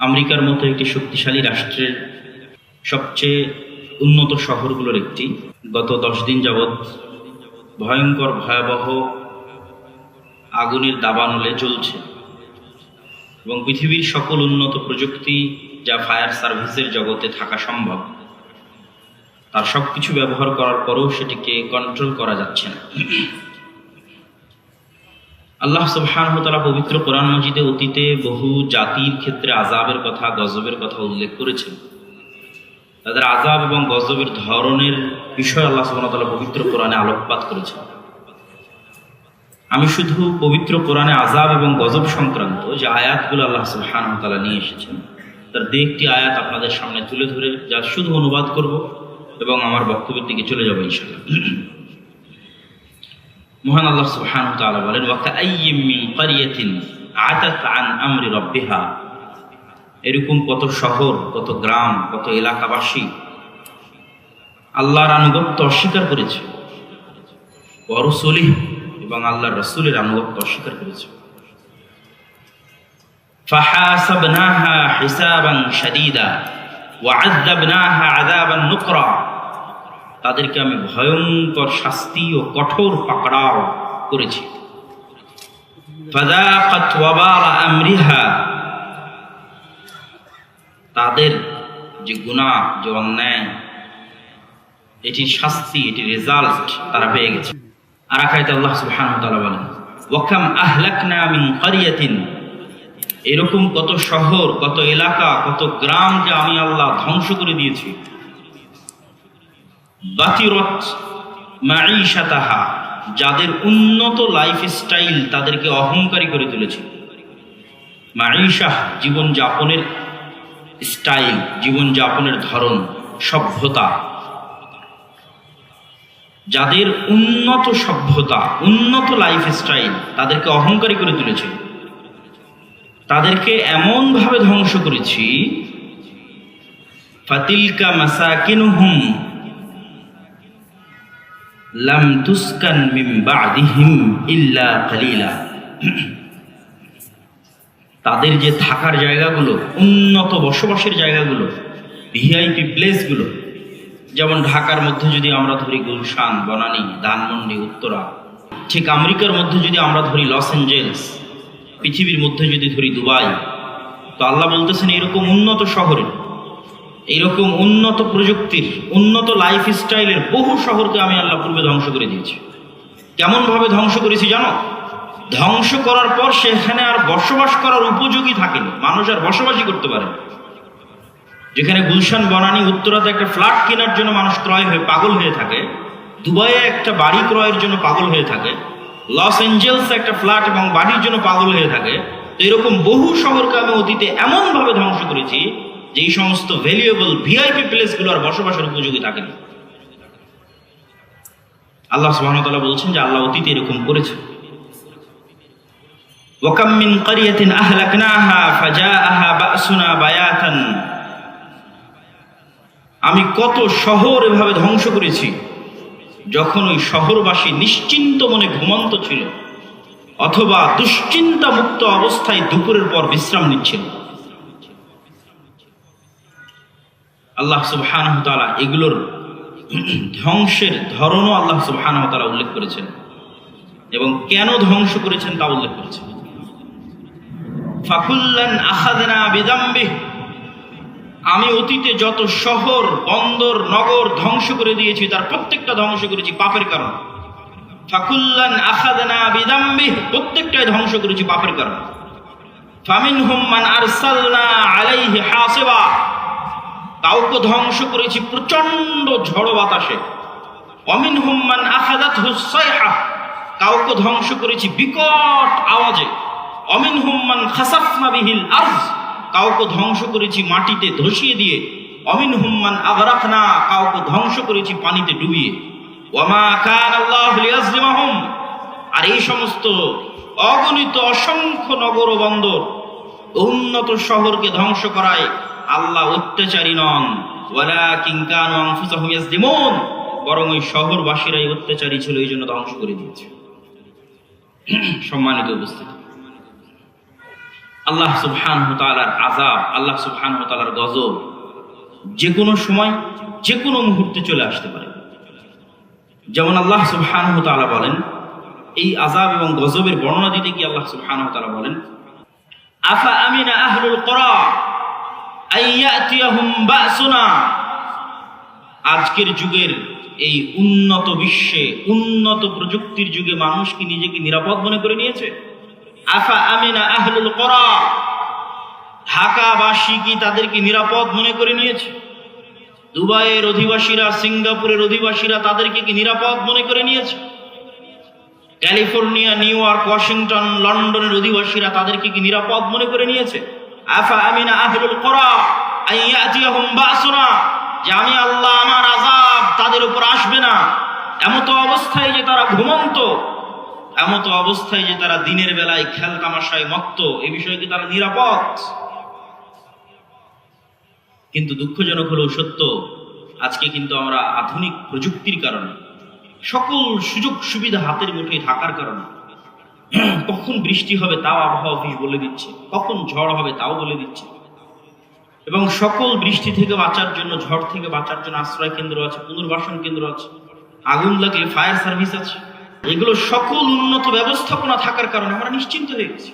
আমেরিকার মতো একটি শক্তিশালী রাষ্ট্রের সবচেয়ে উন্নত শহরগুলোর একটি। গত দশ দিন যাবৎ ভয়ঙ্কর ভয়াবহ আগুনের দাবানলে চলছে এবং পৃথিবীর সকল উন্নত প্রযুক্তি যা ফায়ার সার্ভিসের জগতে থাকা সম্ভব, তার সব কিছু ব্যবহার করার পরেও সেটিকে কন্ট্রোল করা যাচ্ছে না। আল্লাহ সুবহানহতালা পবিত্র কোরআন মজিদে অতীতে বহু জাতির ক্ষেত্রে আজাবের কথা, গজবের কথা উল্লেখ করেছেন। তাদের আজাব এবং গজবের ধরনের বিষয় আল্লাহ সুবহানতালা পবিত্র কোরআনে আলোকপাত করেছেন। আমি শুধু পবিত্র কোরআনে আজাব এবং গজব সংক্রান্ত যে আয়াতগুলো আল্লাহ সুবহানহতালা নিয়ে এসেছেন, তার দু একটি আয়াত আপনাদের সামনে তুলে ধরে, যা শুধু অনুবাদ করব এবং আমার বক্তব্যের দিকে চলে যাব ইনশাআল্লাহ। মহান আল্লাহ সুবহানাহু ওয়া তাআলা বলেন ওয়া কাআইয়্যিম মিন ক্বরিয়াতিন আতাত আন আমরি রাব্বিহা। এরকম কত শহর, কত গ্রাম, কত এলাকাবাসী আল্লাহর আনুগত্য অস্বীকার করেছে। ওয়ারসুলিহ এবং আল্লাহর রাসূলের আনুগত্য অস্বীকার করেছে। ফাহাসাবনাহা হিসাবান শাদীদা ওয়া'আযাবনাহা আযাবান নুকরা। তাদেরকে আমি ভয়ঙ্কর শাস্তি ও কঠোর পাকড়াও করেছি। তাদের যে গুনাহ, যে অন্যায় এটির শাস্তি এটির রেজাল্ট তারা পেয়ে গেছে। আর আকাইতে আল্লাহ তাআলা বলেন ওয়াকাম আহলাকনা এরকম কত শহর, কত এলাকা, কত গ্রাম যে আমি আল্লাহ ধ্বংস করে দিয়েছি। বাতিরত মাঈশাতাহা, যাদের উন্নত লাইফ স্টাইল তাদেরকে অহংকারী করে তুলেছে মাঈশাহ জীবন যাপনের স্টাইল জীবন যাপনের ধরন, সভ্যতা। যাদের উন্নত সভ্যতা, উন্নত লাইফ স্টাইল তাদেরকে অহংকারী করে তুলেছে তাদেরকে এমনভাবে ধ্বংস করেছি, ফাতিলকা মাসাকিনুহুম লাম তুসকান বাদিহিম ইল্লা কালিলা। তাদের যে থাকার জায়গাগুলো, উন্নত বসবাসের জায়গাগুলো ভিআইপি প্লেসগুলো যেমন ঢাকার মধ্যে যদি আমরা ধরি গুলশান, বনানী, ধানমন্ডি, উত্তরা, ঠিক আমেরিকার মধ্যে যদি আমরা ধরি লস অ্যাঞ্জেলস, পৃথিবীর মধ্যে যদি ধরি দুবাই, তো আল্লাহ বলতেছেন এরকম উন্নত শহরে এইরকম উন্নত প্রযুক্তির, উন্নত লাইফ স্টাইলের বহু শহরকে আমি আল্লাহ পূর্বে ধ্বংস করে দিয়েছি। কেমনভাবে ধ্বংস করেছি জানো? ধ্বংস করার পর সেখানে আর বসবাস করার উপযোগী থাকেনি। মানুষ আর বসবাসই করতে পারে যেখানে গুলশান, বনানী, উত্তরাতে একটা ফ্ল্যাট কেনার জন্য মানুষ ক্রয় হয়ে পাগল হয়ে থাকে, দুবাইয়ে একটা বাড়ি ক্রয়ের জন্য পাগল হয়ে থাকে, লস অ্যাঞ্জেলস একটা ফ্ল্যাট এবং বাড়ির জন্য পাগল হয়ে থাকে, তো এরকম বহু শহরকে আমি অতীতে এমনভাবে ধ্বংস করেছি যে সমস্ত ভ্যালুয়েবল ভিআইপি প্লেসগুলো আর বসবাসের উপযোগী থাকেনি আল্লাহ সুবহানাহু বলছেন যে আল্লাহ অতীতে এরকম করেছে। ওয়াকাম মিন ক্বরিয়াতিন আহলাকনাহা ফাজাআহা বাসুনা বায়াতান। আমি কত শহর এভাবে ধ্বংস করেছি, যখন ওই শহরবাসী নিশ্চিন্ত মনে ঘুমন্ত ছিল, অথবা দুশ্চিন্তা মুক্ত অবস্থায় দুপুরের পর বিশ্রাম নিচ্ছিল। আল্লাহ সুবহানাহু ওয়া এগুলোর ধ্বংসের ধরনও আল্লাহ সুবহানাহু ওয়া উল্লেখ করেছেন। এবং কেন ধ্বংস করেছেন তা উল্লেখ করেছেন। বিদাম্বিহ আমি অতীতে যত শহর, বন্দর, নগর ধ্বংস করে দিয়েছি, তার প্রত্যেকটা ধ্বংস করেছি পাপের কারণ। বিদাম্বিহ প্রত্যেকটাই ধ্বংস করেছি পাপের কারণ। ফামিনহুম মান আরসালনা আলাইহি হাসিবা কাউকে ধ্বংস করেছি প্রচণ্ড ঝড় বাতাসে। অমিনহুম মান আখাদাতহু সাইহা কাউকে ধ্বংস করেছি বিকট আওয়াজে। অমিন মান খাসাফনা বিহিল আরজ। কাউকে ধ্বংস করেছি মাটিতে ধসিয়ে দিয়ে। অমিন হুম্মান আগরাখনা কাউকে ধ্বংস করেছি পানিতে ডুবিয়ে। ওয়ামা কান আল্লাহ লিয়াজলিমাহুম। আর এই সমস্ত অগণিত অসংখ্য নগর বন্দর উন্নত শহরকে ধ্বংস করায় আল্লাহ অত্যাচারী নন। বরং ওই শহরবাসীরাই অত্যাচারী ছিল, এই জন্য ধ্বংস করে সম্মানিত আল্লাহ সুবহান আল্লাহ গজব যে কোনো সময় যে কোনো মুহূর্তে চলে আসতে পারে। যেমন আল্লাহ সুবহান বলেন, এই আজাব এবং গজবের বর্ণনা দিতে কি আল্লাহ সুবহান বলেন, আফা আমিনা আজকের যুগের এই উন্নত বিশ্বে, উন্নত প্রযুক্তির যুগে মানুষ কি নিজেকে নিরাপদ মনে করে নিয়েছে? আফা আমিনা আহলুল করা। ঢাকাবাসী কি তাদেরকে নিরাপদ মনে করে নিয়েছে? দুবাইয়ের অধিবাসীরা, সিঙ্গাপুরের অধিবাসীরা তাদেরকে কি নিরাপদ মনে করে নিয়েছে? ক্যালিফোর্নিয়া, নিউ ইয়র্ক, ওয়াশিংটন, লন্ডনের অধিবাসীরা তাদেরকে কি নিরাপদ মনে করে নিয়েছে? আফা আহলুল করা আইয়াতিয়াহুম বাসুনা? যে আমি আল্লাহ আমার আজাব তাদের উপর আসবে না। এমতো অবস্থায় যে তারা ঘুমন্ত, এমতো অবস্থায় যে তারা দিনের বেলায় খেল তামাশায় মত্ত, এ বিষয়ে কি তারা নিরাপদ? কিন্তু দুঃখজনক হলেও সত্য, আজকে কিন্তু আমরা আধুনিক প্রযুক্তির কারণে, সকল সুযোগ সুবিধা হাতের মুঠোয় থাকার কারণে কখন বৃষ্টি হবে তাও আবহাওয়া অফিস বলে দিচ্ছে। কখন ঝড় হবে তাও বলে দিচ্ছে। এবং সকল বৃষ্টি থেকে বাঁচার জন্য, ঝড় থেকে বাঁচার জন্য আশ্রয় কেন্দ্র আছে, পুনর্বাসন কেন্দ্র আছে, আগুন লাগলে ফায়ার সার্ভিস আছে। এগুলো সকল উন্নত ব্যবস্থাপনা থাকার কারণে আমরা নিশ্চিন্ত হয়ে গেছি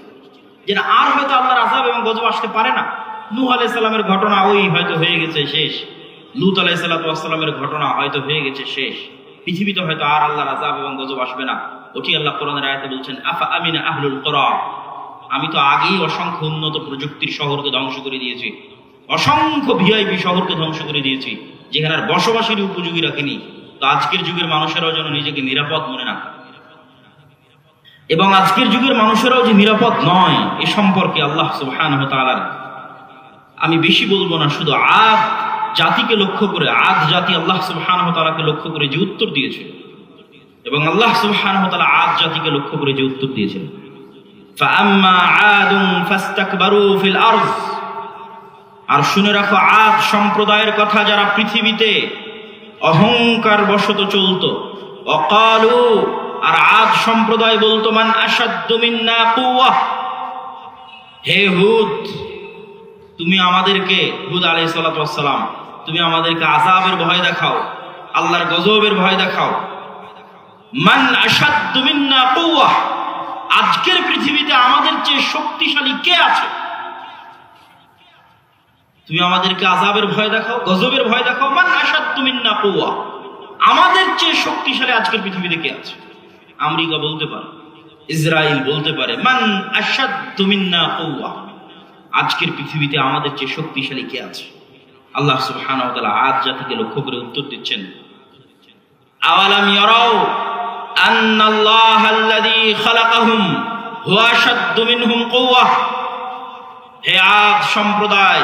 যে আর হয়তো আল্লাহর আজাব এবং গজব আসতে পারে না। নূহ আলাই সাল্লামের ঘটনা ওই হয়তো হয়ে গেছে শেষ। লুত আলাই সাল্লামের ঘটনা হয়তো হয়ে গেছে শেষ। পৃথিবীতে হয়তো আর আল্লাহর আজাব এবং গজব আসবে না। ওটি আল্লাহ কোরআনের আয়াতে বলছেন, আফা আমিনা আহলুল করা? আমি তো আগেই অসংখ্য উন্নত প্রযুক্তির শহরকে ধ্বংস করে দিয়েছি। অসংখ্য ভিআইপি শহরকে ধ্বংস করে দিয়েছি, যেখানে আর বসবাসের উপযোগী রাখিনি। তো আজকের যুগের মানুষেরাও যেন নিজেকে নিরাপদ মনে না এবং আজকের যুগের মানুষেরাও যে নিরাপদ নয়, এ সম্পর্কে আল্লাহ সুবহানাহু আমি বেশি বলব না, শুধু আদ জাতিকে লক্ষ্য করে, আদ জাতি আল্লাহ তাআলাকে লক্ষ্য করে যে উত্তর দিয়েছে। এবং আল্লাহ সুবহান তালা আদ জাতিকে লক্ষ্য করে যে উত্তর দিয়েছেন। আর শুনে রাখো, আদ সম্প্রদায়ের কথা যারা পৃথিবীতে অহংকার বশত চলত। অকালু আর আদ সম্প্রদায় বলতো, মান আসাদ্দমিন্না কুয়াহ হে হুদ, তুমি আমাদেরকে, হুদ আলাই সালাম, তুমি আমাদেরকে আজাবের ভয় দেখাও, আল্লাহর গজবের ভয় দেখাও। আসাদ্দু মিন্না আজকের পৃথিবীতে আমাদের চেয়ে শক্তিশালী কে আছে? তুমি আমাদেরকে আজাবের ভয় দেখাও, গজবের ভয় দেখাও, মান আসাদ তুমি না কৌয়া আমাদের চেয়ে শক্তিশালী আজকের পৃথিবীতে কে আছে? আমেরিকা বলতে পারে ইসরায়েল বলতে পারে, মান আসাদ তুমি না কৌয়া আজকের পৃথিবীতে আমাদের চেয়ে শক্তিশালী কে আছে? আল্লাহ সুবহানাহু ওয়া তাআলা আজ জাতিকে লক্ষ্য করে উত্তর দিচ্ছেন, আওয়ালাম ইয়ারাও খালাকাহুম হুয়া আশাদ্দু মিনহুম কুওয়া। হে সম্প্রদায়,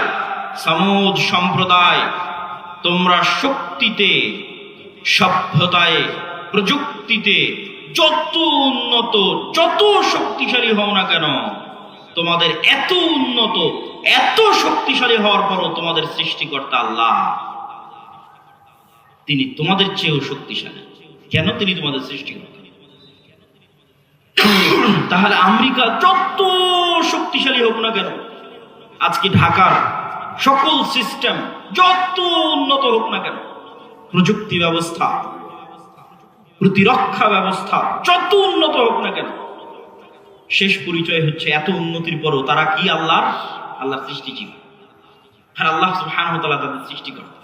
সামুদ সম্প্রদায়, তোমরা শক্তিতে, সভ্যতায়, প্রযুক্তিতে যত উন্নত, যত শক্তিশালী হও না কেন, তোমাদের এত উন্নত, এত শক্তিশালী হওয়ার পরও তোমাদের সৃষ্টিকর্তা আল্লাহ। তিনি তোমাদের চেয়েও শক্তিশালী। কেন তিনি তোমাদের সৃষ্টিকর্তা তাহলে আমেরিকা যত শক্তিশালী হোক না কেন, আজকে ঢাকার সকল সিস্টেম যত উন্নত হোক না কেন, প্রযুক্তি ব্যবস্থা, প্রতিরক্ষা ব্যবস্থা যত উন্নত হোক না কেন, শেষ পরিচয় হচ্ছে এত উন্নতির পরও তারা কি আল্লাহ আল্লাহ সৃষ্টিজীবী। আর আল্লাহ তাআলা তাদের সৃষ্টিকর্তা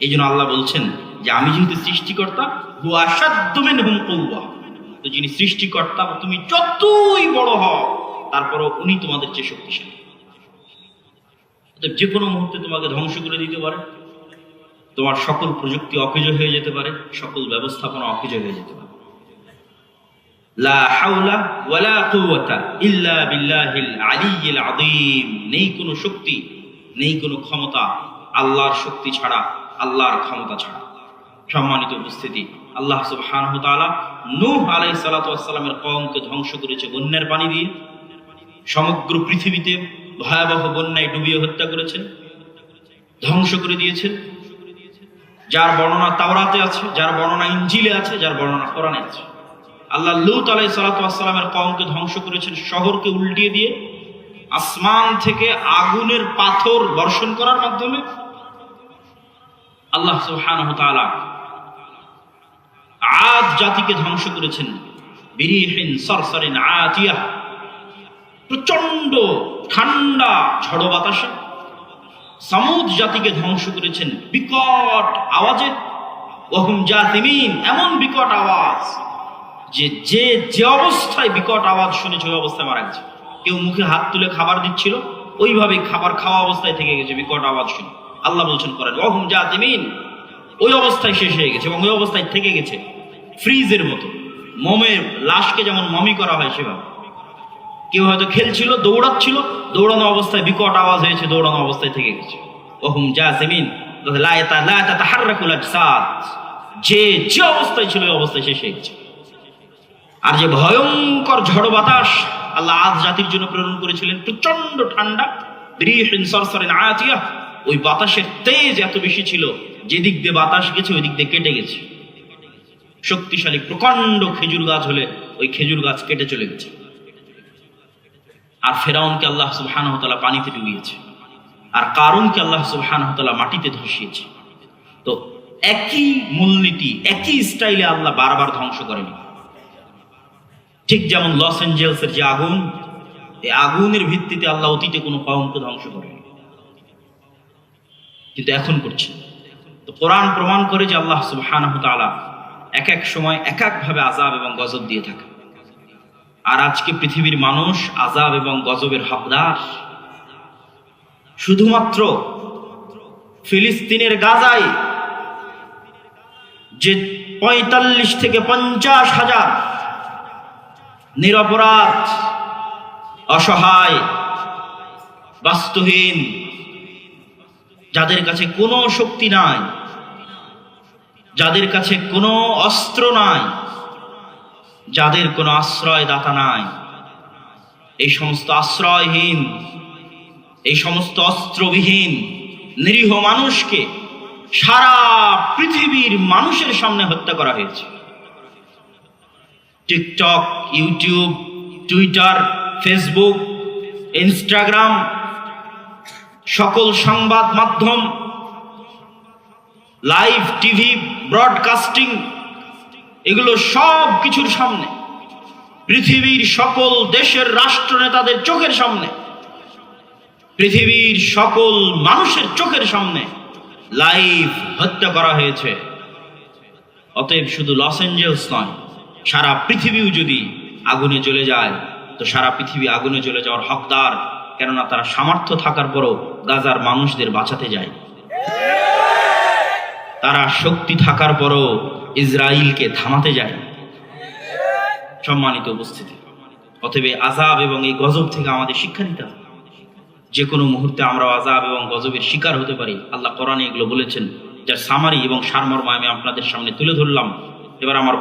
এই জন্য আল্লাহ বলছেন যে আমি যেহেতু সৃষ্টিকর্তা হু আসাদ্দু মিনহুম কুওয়া। তো যিনি সৃষ্টিকর্তা, তুমি যতই বড় হও, তারপরও উনি তোমাদের চেয়ে শক্তিশালী। যে কোনো মুহূর্তে তোমাকে ধ্বংস করে দিতে পারে। তোমার সকল প্রযুক্তি অকেজ হয়ে যেতে পারে, সকল ব্যবস্থাপনা অকেজ হয়ে যেতে পারে। নেই কোনো শক্তি, নেই কোনো ক্ষমতা আল্লাহর শক্তি ছাড়া আল্লাহর ক্ষমতা ছাড়া। সম্মানিত উপস্থিতি, আল্লাহ সুবহানাহু ওয়া তাআলা নূহ আলাইহিস সালাতু ওয়াস সালামের কওমকে ধ্বংস করেছে বন্যার পানি দিয়ে। সমগ্র পৃথিবীতে ভয়াবহ বন্যায় ডুবিয়ে হত্যা করেছেন, ধ্বংস করে দিয়েছেন। যার বর্ণনা তাওরাতে আছে, যার বর্ণনা ইঞ্জিলে আছে, যার বর্ণনা কোরআনে আছে। আল্লাহ লুত আলাই সালাতামের কমকে ধ্বংস করেছেন শহরকে উল্টিয়ে দিয়ে, আসমান থেকে আগুনের পাথর বর্ষণ করার মাধ্যমে। আল্লাহ তাআলা আদ জাতিকে ধ্বংস করেছেন। সরসরিন আতিয়া প্রচণ্ড ঠান্ডা, ঝড়ো বাতাসে সামুদ জাতিকে ধ্বংস করেছেন বিকট আওয়াজে। ওহুম জাতিমিন এমন বিকট আওয়াজ যে যে যে অবস্থায় বিকট আওয়াজ শুনেছে, ওই অবস্থায় মারা গেছে। কেউ মুখে হাত তুলে খাবার দিচ্ছিল ওইভাবে খাবার খাওয়া অবস্থায় থেকে গেছে, বিকট আওয়াজ শুনে। আল্লাহ বলছেন করেন ওহুম জাতিমিন। ওই অবস্থায় শেষ হয়ে গেছে এবং ওই অবস্থায় থেকে গেছে ফ্রিজের মতো। মমের লাশকে যেমন মমি করা হয় সেভাবে। কেউ হয়তো খেলছিল, দৌড়াচ্ছিল, দৌড়ানো অবস্থায় বিকট আওয়াজ হয়েছে, দৌড়ানো অবস্থায় থেকে গেছে। ওহুম জাসিমিন যে যে অবস্থায় ছিল ওই অবস্থায় শেষ হয়ে গেছে। আর যে ভয়ঙ্কর ঝড় বাতাস আল্লাহ আজ জাতির জন্য প্রেরণ করেছিলেন প্রচণ্ড ঠান্ডা ওই বাতাসের তেজ এত বেশি ছিল, যেদিক দিয়ে বাতাস গেছে ওই দিক দিয়ে কেটে গেছে। শক্তিশালী প্রকাণ্ড খেজুর গাছ হলে ওই খেজুর গাছ কেটে চলে গেছে। আর ফেরাউনকে আল্লাহ সুবহানাহু তাআলা পানিতে ডুবিয়েছে। আর কারণকে আল্লাহ সুবহানাহু তাআলা মাটিতে ধসিয়েছে। তো একই মূলনীতি, একই স্টাইলে আল্লাহ বারবার ধ্বংস করেনি। ঠিক যেমন লস এঞ্জেলসের যে আগুন, এই আগুনের ভিত্তিতে আল্লাহ অতীতে কোনো কওমকে ধ্বংস করেনি। কিন্তু এখন করছে। তো কোরআন প্রমাণ করে যে আল্লাহ সুবহানাহু তাআলা এক এক সময় এক একভাবে আজাব এবং গজব দিয়ে থাকে। আর আজকে পৃথিবীর মানুষ আজাব এবং গজবের হকদার। শুধুমাত্র ফিলিস্তিনের গাজায় যে পঁয়তাল্লিশ থেকে পঞ্চাশ হাজার নিরপরাধ, অসহায়, বাস্তুহীন যাদের কাছে কোনো শক্তি নাই, যাদের কাছে কোনো অস্ত্র নাই, যাদের কোনো আশ্রয় দাতা নাই। এই সমস্ত আশ্রয়হীন, এই সমস্ত অস্ত্রবিহীন, নিরীহ মানুষকে সারা পৃথিবীর মানুষের সামনে হত্যা করা হয়েছে। TikTok, YouTube, Twitter, Facebook, Instagram সকল সংবাদ মাধ্যম, লাইভ টিভি, ব্রডকাস্টিং, এগুলো সব কিছুর সামনে, পৃথিবীর সকল দেশের রাষ্ট্রনেতাদের চোখের সামনে, পৃথিবীর সকল মানুষের চোখের সামনে লাইভ হত্যা করা হয়েছে। অতএব শুধু লস এঞ্জেলস নয়, সারা পৃথিবীও যদি আগুনে জ্বলে যায়, তো সারা পৃথিবী আগুনে জ্বলে যাওয়ার হকদার কেননা তারা সামর্থ্য থাকার পরও গাজার মানুষদের বাঁচাতে যায়। তারা শক্তি থাকার পরও ইসরায়েলকে থামাতে যায়। সম্মানিত উপস্থিতি। অতএব আজাব এবং এই গজব থেকে আমাদের শিক্ষা নিতে হবে। যে কোনো মুহূর্তে আমরা আজাব এবং গজবের শিকার হতে পারি। আল্লাহ কোরআনে এগুলো বলেছেন, যার সামারি এবং সারমর্ম আমি আপনাদের সামনে তুলে ধরলাম। এবার আমার